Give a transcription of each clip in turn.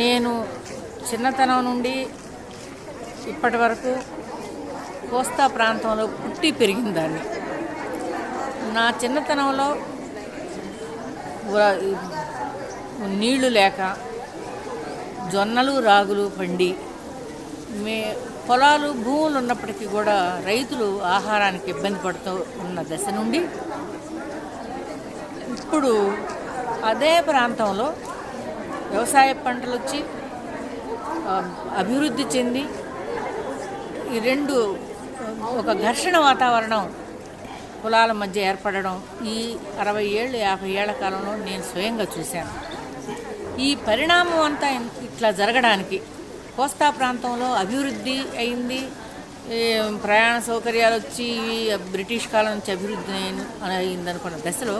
నేను చిన్నతనం నుండి ఇప్పటి వరకు కోస్తా ప్రాంతంలో పుట్టి పెరిగిందాన్ని. నా చిన్నతనంలో నీళ్ళు లేక జొన్నలు రాగులు పండి మే పొలాలు భూములు ఉన్నప్పటికీ కూడా రైతులు ఆహారానికి ఇబ్బంది పడుతూ ఉన్న దశ నుండి ఇప్పుడు అదే ప్రాంతంలో వ్యవసాయ పంటలు వచ్చి అభివృద్ధి చెంది ఈ రెండు ఒక ఘర్షణ వాతావరణం కులాల మధ్య ఏర్పడడం ఈ అరవై ఏళ్ళు యాభై ఏళ్ళ కాలంలో నేను స్వయంగా చూశాను. ఈ పరిణామం అంతా ఇట్లా జరగడానికి కోస్తా ప్రాంతంలో అభివృద్ధి అయింది. ప్రయాణ సౌకర్యాలు వచ్చి బ్రిటిష్ కాలం నుంచి అభివృద్ధి అయింది అయిందనుకున్న దశలో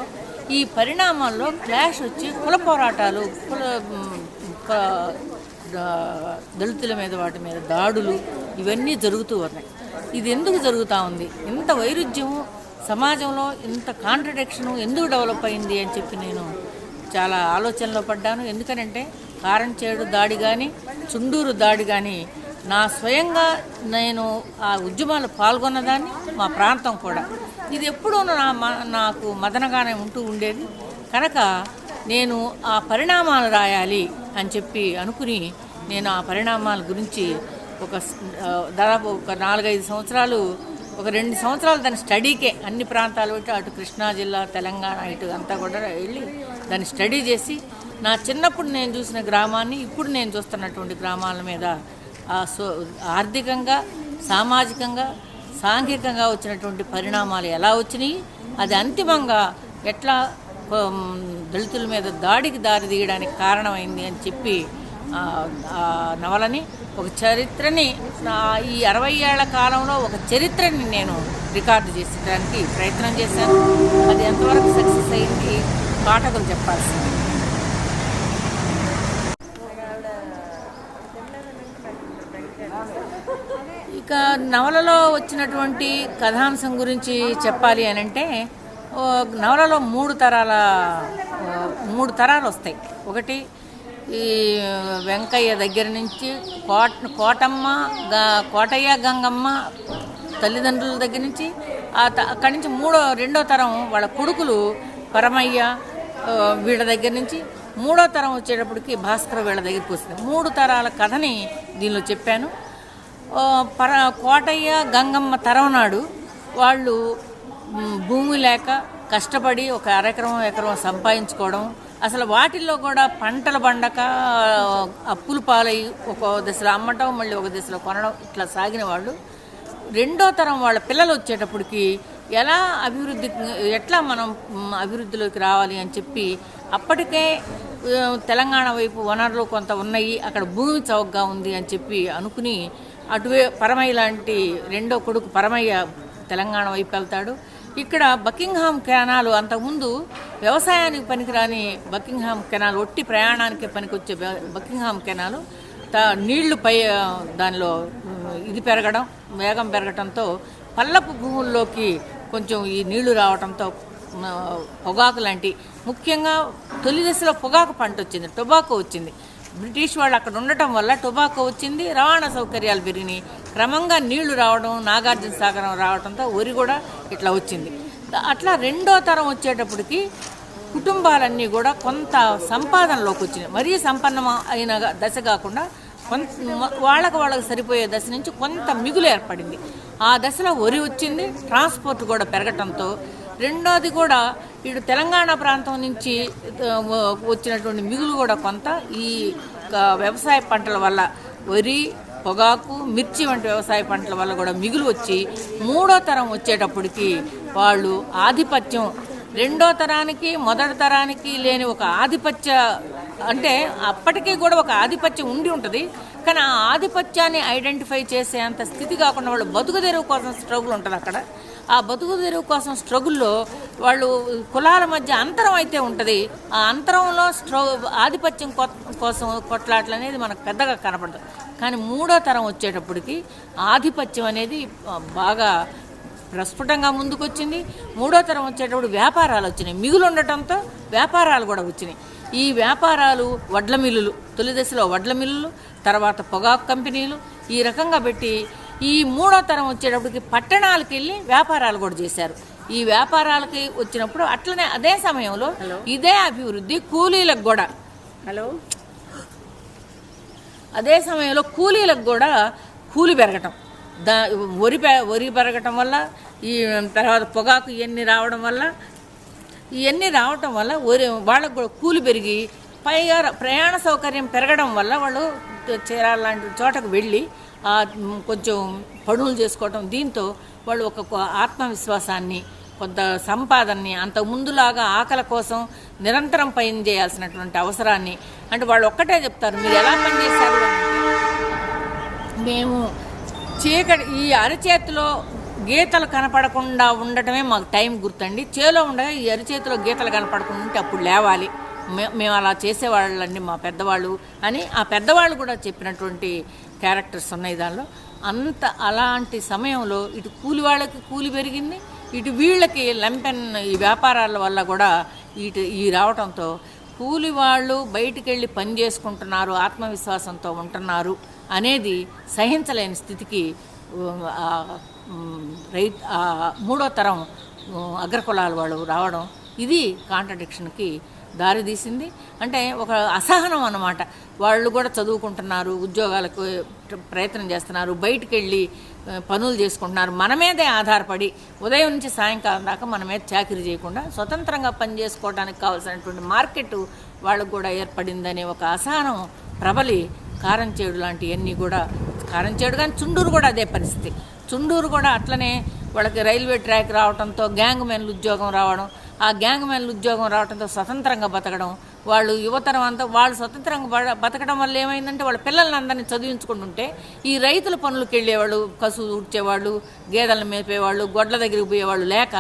ఈ పరిణామాల్లో క్లాష్ వచ్చి కుల పోరాటాలు కుల దళితుల మీద వాటి మీద దాడులు ఇవన్నీ జరుగుతూ ఉన్నాయి. ఇది ఎందుకు జరుగుతూ ఉంది? ఇంత వైరుధ్యము సమాజంలో ఇంత కాంట్రడిక్షను ఎందుకు డెవలప్ అయింది అని చెప్పి నేను చాలా ఆలోచనలో పడ్డాను. ఎందుకనంటే కారంచేడు దాడి కానీ చుండూరు దాడి కానీ నా స్వయంగా నేను ఆ ఉద్యమాలు పాల్గొన్నదాన్ని మా ప్రాంతం కూడా. ఇది ఎప్పుడూ నా మ- నాకు మదనగానే ఉంటూ ఉండేది. కనుక నేను ఆ పరిణామాలు రాయాలి అని చెప్పి అనుకుని నేను ఆ పరిణామాల గురించి ఒక దాదాపు ఒక నాలుగైదు సంవత్సరాలు ఒక రెండు సంవత్సరాలు దాని స్టడీకే అన్ని ప్రాంతాలు పెట్టి అటు కృష్ణా జిల్లా తెలంగాణ ఇటు అంతా కూడా వెళ్ళి దాన్ని స్టడీ చేసి నా చిన్నప్పుడు నేను చూసిన గ్రామాన్ని ఇప్పుడు నేను చూస్తున్నటువంటి గ్రామాల మీద సో ఆర్థికంగా సామాజికంగా సాంఘికంగా వచ్చినటువంటి పరిణామాలు ఎలా వచ్చినాయి? అది అంతిమంగా ఎట్లా దళితుల మీద దాడికి దారి తీయడానికి కారణమైంది అని చెప్పి నవలని ఒక చరిత్రని ఈ అరవై ఏళ్ళ కాలంలో ఒక చరిత్రని నేను రికార్డు చేసడానికి ప్రయత్నం చేశాను. అది ఎంతవరకు సక్సెస్ అయింది? పాఠకులు చెప్పాల్సింది. నవలలో వచ్చినటువంటి కథాంశం గురించి చెప్పాలి అని అంటే నవలలో మూడు తరాల మూడు తరాలు వస్తాయి. ఒకటి ఈ వెంకయ్య దగ్గర నుంచి కోట కోటమ్మ కోటయ్య గంగమ్మ తల్లిదండ్రుల దగ్గర నుంచి ఆ అక్కడి నుంచి మూడో రెండో తరం వాళ్ళ కొడుకులు పరమయ్య వీళ్ళ దగ్గర నుంచి మూడో తరం వచ్చేటప్పటికి భాస్కర్ వీళ్ళ దగ్గరికి వస్తుంది. మూడు తరాల కథని దీనిలో చెప్పాను. పర కోటయ్య గంగమ్మ తరం నాడు వాళ్ళు భూమి లేక కష్టపడి ఒక అరెకరం ఎకరం సంపాదించుకోవడం అసలు వాటిల్లో కూడా పంటలు పండక అప్పులు పాలై ఒక దశలో అమ్మటం మళ్ళీ ఒక దశలో కొనడం ఇట్లా సాగిన వాళ్ళు. రెండో తరం వాళ్ళ పిల్లలు వచ్చేటప్పటికి ఎలా అభివృద్ధి ఎట్లా మనం అభివృద్ధిలోకి రావాలి అని చెప్పి అప్పటికే తెలంగాణ వైపు వనరులు కొంత ఉన్నాయి అక్కడ భూమి చౌకగా ఉంది అని చెప్పి అనుకుని అటువే పరమయ్య లాంటి రెండో కొడుకు పరమయ్య తెలంగాణ వైపు వెళ్తాడు. ఇక్కడ బకింగ్హామ్ కెనాలు అంతకుముందు వ్యవసాయానికి పనికిరాని బకింగ్హామ్ కెనాల్ ఒట్టి ప్రయాణానికి పనికొచ్చే బకింగ్హామ్ కెనాలు తా నీళ్ళు పై దానిలో ఇది పెరగడం వేగం పెరగడంతో పల్లపు భూముల్లోకి కొంచెం ఈ నీళ్ళు రావడంతో పొగాకు లాంటి ముఖ్యంగా తొలి దశలో పొగాకు పంట వచ్చింది టొబాకో వచ్చింది. బ్రిటిష్ వాళ్ళు అక్కడ ఉండటం వల్ల టొబాకో వచ్చింది రవాణా సౌకర్యాలు పెరిగినాయి. క్రమంగా నీళ్ళు రావడం నాగార్జున సాగరం రావడంతో వరి కూడా ఇట్లా వచ్చింది. అట్లా రెండో తరం వచ్చేటప్పటికి కుటుంబాలన్నీ కూడా కొంత సంపాదనలోకి వచ్చినాయి. మరీ సంపన్నం అయిన దశ కాకుండా కొంత వాళ్ళకు వాళ్ళకి సరిపోయే దశ నుంచి కొంత మిగులు ఏర్పడింది. ఆ దశలో వరి వచ్చింది ట్రాన్స్పోర్ట్ కూడా పెరగటంతో. రెండోది కూడా ఇటు తెలంగాణ ప్రాంతం నుంచి వచ్చినటువంటి మిగులు కూడా కొంత. ఈ వ్యవసాయ పంటల వల్ల వరి పొగాకు మిర్చి వంటి వ్యవసాయ పంటల వల్ల కూడా మిగులు వచ్చి మూడో తరం వచ్చేటప్పటికి వాళ్ళు ఆధిపత్యం రెండో తరానికి మొదటి తరానికి లేని ఒక ఆధిపత్య అంటే అప్పటికీ కూడా ఒక ఆధిపత్యం ఉండి ఉంటుంది. కానీ ఆ ఆధిపత్యాన్ని ఐడెంటిఫై చేసే అంత స్థితి కాకుండా వాళ్ళు బతుకు తెరువు కోసం స్ట్రగుల్ ఉంటుంది అక్కడ. ఆ బతుకు తెరువు కోసం స్ట్రగుల్లో వాళ్ళు కులాల మధ్య అంతరం అయితే ఉంటుంది. ఆ అంతరంలో స్ట్రో ఆధిపత్యం కోసం కొట్లాటలు అనేది మనకు పెద్దగా కనపడదు. కానీ మూడో తరం వచ్చేటప్పటికి ఆధిపత్యం అనేది బాగా ప్రస్ఫుటంగా ముందుకొచ్చింది. మూడో తరం వచ్చేటప్పుడు వ్యాపారాలు వచ్చినాయి. మిగులు ఉండటంతో వ్యాపారాలు కూడా వచ్చినాయి. ఈ వ్యాపారాలు వడ్ల మిల్లులు తొలి దశలో వడ్ల మిల్లులు తర్వాత పొగాకు కంపెనీలు ఈ రకంగా పెట్టి ఈ మూడో తరం వచ్చేటప్పటికి పట్టణాలకు వెళ్ళి వ్యాపారాలు కూడా చేశారు. ఈ వ్యాపారాలకి వచ్చినప్పుడు అట్లనే అదే సమయంలో ఇదే అభివృద్ధి కూలీలకు కూడా. హలో. అదే సమయంలో కూలీలకు కూడా కూలి పెరగటం. దా వరి వరి పెరగటం వల్ల ఈ తర్వాత పొగాకు ఇవన్నీ రావడం వల్ల ఇవన్నీ రావటం వల్ల వరి వాళ్ళకు కూడా కూలి పెరిగి పైగా ప్రయాణ సౌకర్యం పెరగడం వల్ల వాళ్ళు చీరాల లాంటి చోటకు వెళ్ళి కొంచెం పనులు చేసుకోవటం దీంతో వాళ్ళు ఒక ఆత్మవిశ్వాసాన్ని కొంత సంపాదనని అంత ముందులాగా ఆకలి కోసం నిరంతరం పని చేయాల్సినటువంటి అవసరాన్ని అంటే వాళ్ళు ఒక్కటే చెప్తారు మీరు ఎలా పనిచేశారు మేము చీకటి ఈ అరచేతిలో గీతలు కనపడకుండా ఉండటమే మాకు టైం గుర్తండి. చేలో ఉండగా ఈ అరచేతిలో గీతలు కనపడకుండా ఉంటే అప్పుడు లేవాలి. మే- మేము అలా చేసేవాళ్ళండి మా పెద్దవాళ్ళు అని ఆ పెద్దవాళ్ళు కూడా చెప్పినటువంటి క్యారెక్టర్స్ ఉన్నాయి దానిలో. అంత అలాంటి సమయంలో ఇటు కూలి వాళ్ళకి కూలి పెరిగింది ఇటు వీళ్ళకి లంపెన్ ఈ వ్యాపారాల వల్ల కూడా ఇటు ఈ రావడంతో కూలి వాళ్ళు బయటికి వెళ్ళి పని చేసుకుంటున్నారు ఆత్మవిశ్వాసంతో ఉంటున్నారు అనేది సహించలేని స్థితికి రైతు మూడో తరం అగ్రకులాల వాళ్ళు రావడం ఇది కాంట్రడిక్షన్కి దారితీసింది అంటే ఒక అసహనం అన్నమాట. వాళ్ళు కూడా చదువుకుంటున్నారు ఉద్యోగాలకు ప్రయత్నం చేస్తున్నారు బయటికి వెళ్ళి పనులు చేసుకుంటున్నారు. మన మీదే ఆధారపడి ఉదయం నుంచి సాయంకాలం దాకా మన మీద చాకరీ చేయకుండా స్వతంత్రంగా పని చేసుకోవడానికి కావాల్సినటువంటి మార్కెట్ వాళ్ళకు కూడా ఏర్పడిందనే ఒక అసహనం ప్రబలి కారంచేడు లాంటివన్నీ కూడా కారంచేడు కానీ చుండూరు కూడా అదే పరిస్థితి. చుండూరు కూడా అట్లనే వాళ్ళకి రైల్వే ట్రాక్ రావడంతో గ్యాంగ్ మెన్లు ఉద్యోగం రావడం ఆ గ్యాంగ్ మ్యాన్లు ఉద్యోగం రావడంతో స్వతంత్రంగా బతకడం వాళ్ళు యువతరం అంతా వాళ్ళు స్వతంత్రంగా బతకడం వల్ల ఏమైందంటే వాళ్ళ పిల్లల్ని అందరినీ చదివించుకుంటుంటే ఈ రైతుల పనులకు వెళ్ళేవాళ్ళు కసు ఊడ్చేవాళ్ళు గేదెలను మేపేవాళ్ళు గొడ్ల దగ్గరికి పోయేవాళ్ళు లేక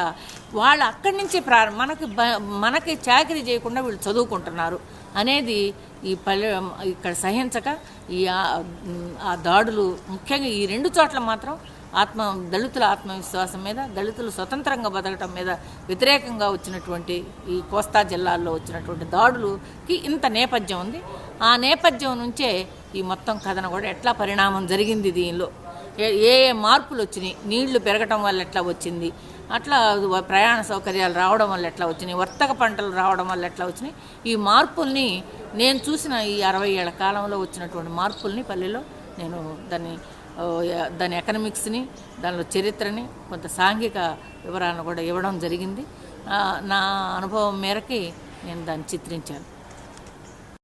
వాళ్ళు అక్కడి నుంచి ప్రారంభ మనకి బ- మనకి చాకరీ చేయకుండా వీళ్ళు చదువుకుంటున్నారు అనేది ఈ పల్లె ఇక్కడ సహించక ఈ ఆ దాడులు ముఖ్యంగా ఈ రెండు చోట్ల మాత్రం ఆత్మ దళితుల ఆత్మవిశ్వాసం మీద దళితులు స్వతంత్రంగా బతకటం మీద వ్యతిరేకంగా వచ్చినటువంటి ఈ కోస్తా జిల్లాల్లో వచ్చినటువంటి దాడులకి ఇంత నేపథ్యం ఉంది. ఆ నేపథ్యం నుంచే ఈ మొత్తం కథన కూడా ఎట్లా పరిణామం జరిగింది దీనిలో? ఏ ఏ మార్పులు వచ్చినాయి? నీళ్ళు పెరగటం వల్ల ఎట్లా వచ్చింది? అట్లా ప్రయాణ సౌకర్యాలు రావడం వల్ల ఎట్లా వచ్చినాయి? వర్తక పంటలు రావడం వల్ల ఎట్లా వచ్చినాయి? ఈ మార్పుల్ని నేను చూసిన ఈ అరవై ఏళ్ళ కాలంలో వచ్చినటువంటి మార్పుల్ని పల్లెలో నేను దాన్ని దాని ఎకనమిక్స్ని దానిలో చరిత్రని కొంత సాంఘిక వివరాలను కూడా ఇవ్వడం జరిగింది. నా అనుభవం మేరకి నేను దాన్ని చిత్రించాను.